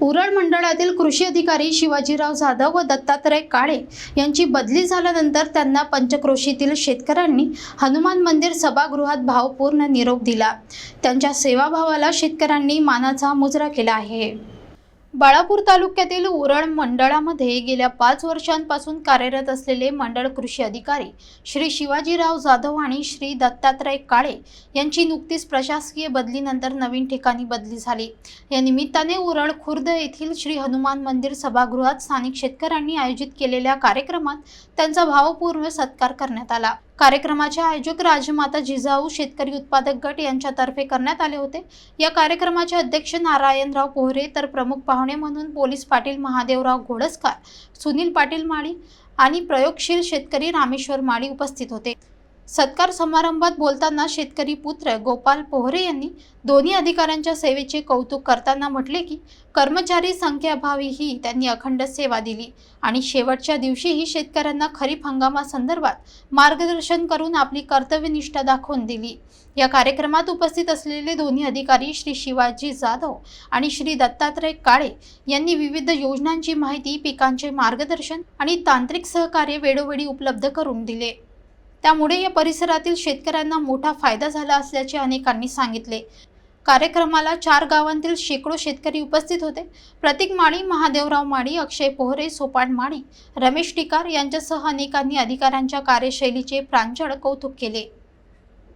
उरळ मंडळातील कृषी अधिकारी शिवाजीराव जाधव व दत्तात्रय काळे यांची बदली झाल्यानंतर त्यांना पंचक्रोशीतील शेतकऱ्यांनी हनुमान मंदिर सभागृहात भावपूर्ण निरोप दिला. त्यांच्या सेवाभावाला शेतकऱ्यांनी मानाचा मुजरा केला आहे. बाळापूर तालुक्यातील उरण मंडळामध्ये गेल्या पाच वर्षांपासून कार्यरत असलेले मंडळ कृषी अधिकारी श्री शिवाजीराव जाधव आणि श्री दत्तात्रय काळे यांची नुकतीच प्रशासकीय बदलीनंतर नवीन ठिकाणी बदली झाली. या निमित्ताने उरण खुर्द येथील श्री हनुमान मंदिर सभागृहात स्थानिक शेतकऱ्यांनी आयोजित केलेल्या कार्यक्रमात त्यांचा भावपूर्ण सत्कार करण्यात आला. कार्यक्रमाचे आयोजक राजमाता जिजाऊ शेतकरी उत्पादक गट यांच्यातर्फे करण्यात आले होते. या कार्यक्रमाचे अध्यक्ष नारायणराव पोहरे तर प्रमुख पाहुणे म्हणून पोलीस पाटील महादेवराव घोडसकार सुनील पाटील माळी आणि प्रयोगशील शेतकरी रामेश्वर माळी उपस्थित होते. सत्कार समारंभात बोलताना शेतकरी पुत्र गोपाल पोहरे यांनी दोन्ही अधिकाऱ्यांच्या सेवेचे कौतुक करताना म्हटले की कर्मचारी संख्याभावीही त्यांनी अखंड सेवा दिली आणि शेवटच्या दिवशीही शेतकऱ्यांना खरीप हंगामासंदर्भात मार्गदर्शन करून आपली कर्तव्यनिष्ठा दाखवून दिली. या कार्यक्रमात उपस्थित असलेले दोन्ही अधिकारी श्री शिवाजी जाधव आणि श्री दत्तात्रय काळे यांनी विविध योजनांची माहिती पिकांचे मार्गदर्शन आणि तांत्रिक सहकार्य वेळोवेळी उपलब्ध करून दिले. त्यामुळे या परिसरातील शेतकऱ्यांना मोठा फायदा झाला असल्याचे अनेकांनी सांगितले. कार्यक्रमाला चार गावांतील शेकडो शेतकरी उपस्थित होते. प्रतीक माळी महादेवराव माळी अक्षय पोहरे सोपान माळी रमेश टिकार यांच्यासह अनेकांनी अधिकाऱ्यांच्या कार्यशैलीचे प्रांजळ कौतुक केले.